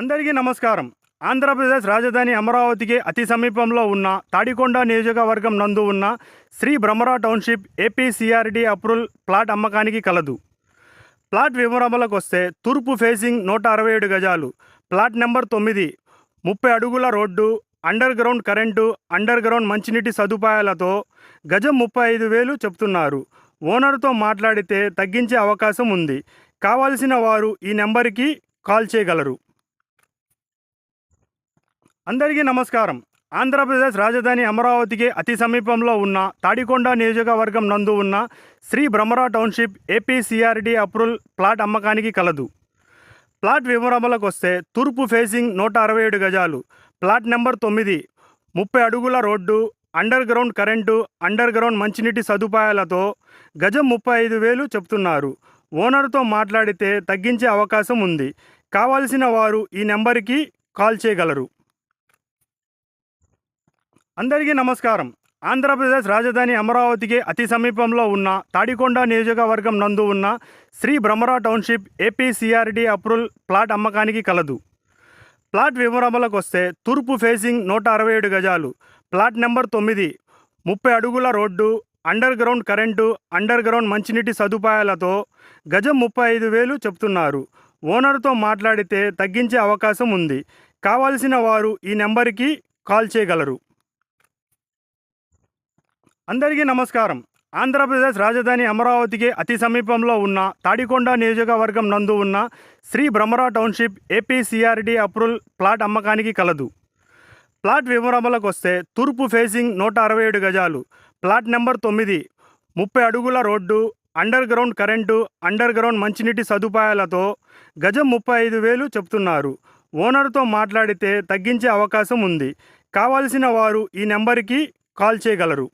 అందరికీ నమస్కారం. ఆంధ్రప్రదేశ్ రాజధాని అమరావతికి అతి సమీపంలో ఉన్న తాడికొండ నియోజకవర్గం నందు ఉన్న Sri Bhramara township APCRD approval plot అమ్మకానికి కలదు. ప్లాట్ వివరములకు వస్తే తూర్పు ఫేసింగ్ నూట అరవై ఏడు గజాలు ప్లాట్ నెంబర్ తొమ్మిది ముప్పై అడుగుల road under ground current under ground మంచినీటి సదుపాయాలతో గజం ముప్పై ఐదు వేలు చెప్తున్నారు. ఓనర్తో మాట్లాడితే తగ్గించే అవకాశం ఉంది. కావాల్సిన వారు ఈ నెంబర్కి కాల్ చేయగలరు. అందరికీ నమస్కారం. ఆంధ్రప్రదేశ్ రాజధాని అమరావతికి అతి సమీపంలో ఉన్న తాడికొండ నియోజకవర్గం నందు ఉన్న Sri Bhramara township APCRD approval plot అమ్మకానికి కలదు. ప్లాట్ వివరములకు వస్తే తూర్పు ఫేసింగ్ నూట అరవై ఏడు గజాలు ప్లాట్ నెంబర్ తొమ్మిది ముప్పై అడుగుల road under ground current under ground మంచినీటి సదుపాయాలతో గజం ముప్పై ఐదు వేలు చెప్తున్నారు. ఓనర్తో మాట్లాడితే తగ్గించే అవకాశం ఉంది. కావాల్సిన వారు ఈ నెంబర్కి కాల్ చేయగలరు. అందరికీ నమస్కారం. ఆంధ్రప్రదేశ్ రాజధాని అమరావతికి అతి సమీపంలో ఉన్న తాడికొండ నియోజకవర్గం నందు ఉన్న Sri Bhramara township APCRD approval plot అమ్మకానికి కలదు. ప్లాట్ వివరములకు వస్తే తూర్పు ఫేసింగ్ నూట అరవై ఏడు గజాలు ప్లాట్ నెంబర్ తొమ్మిది ముప్పై అడుగుల road under ground current under ground మంచినీటి సదుపాయాలతో గజం ముప్పై ఐదు వేలు చెప్తున్నారు. ఓనర్తో మాట్లాడితే తగ్గించే అవకాశం ఉంది. కావాల్సిన వారు ఈ నెంబర్కి కాల్ చేయగలరు. అందరికీ నమస్కారం. ఆంధ్రప్రదేశ్ రాజధాని అమరావతికి అతి సమీపంలో ఉన్న తాడికొండ నియోజకవర్గం నందు ఉన్న Sri Bhramara township APCRD approval plot అమ్మకానికి కలదు. ప్లాట్ వివరములకు వస్తే తూర్పు ఫేసింగ్ నూట అరవై ఏడు గజాలు ప్లాట్ నెంబర్ తొమ్మిది ముప్పై అడుగుల road under ground current under ground మంచినీటి సదుపాయాలతో గజం ముప్పై ఐదు వేలు చెప్తున్నారు. ఓనర్తో మాట్లాడితే తగ్గించే అవకాశం ఉంది. కావాల్సిన వారు ఈ నెంబర్కి కాల్ చేయగలరు.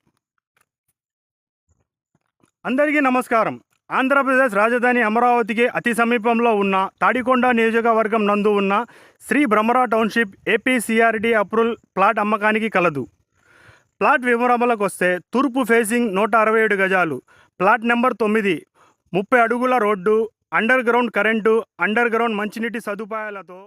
అందరికీ నమస్కారం. ఆంధ్రప్రదేశ్ రాజధాని అమరావతికి అతి సమీపంలో ఉన్న తాడికొండ నియోజకవర్గం నందు ఉన్న Sri Bhramara township APCRD approval plot అమ్మకానికి కలదు. ప్లాట్ వివరములకు వస్తే తూర్పు ఫేసింగ్ నూట అరవై ఏడు గజాలు ప్లాట్ నెంబర్ తొమ్మిది ముప్పై అడుగుల road under ground current under ground మంచినీటి సదుపాయాలతో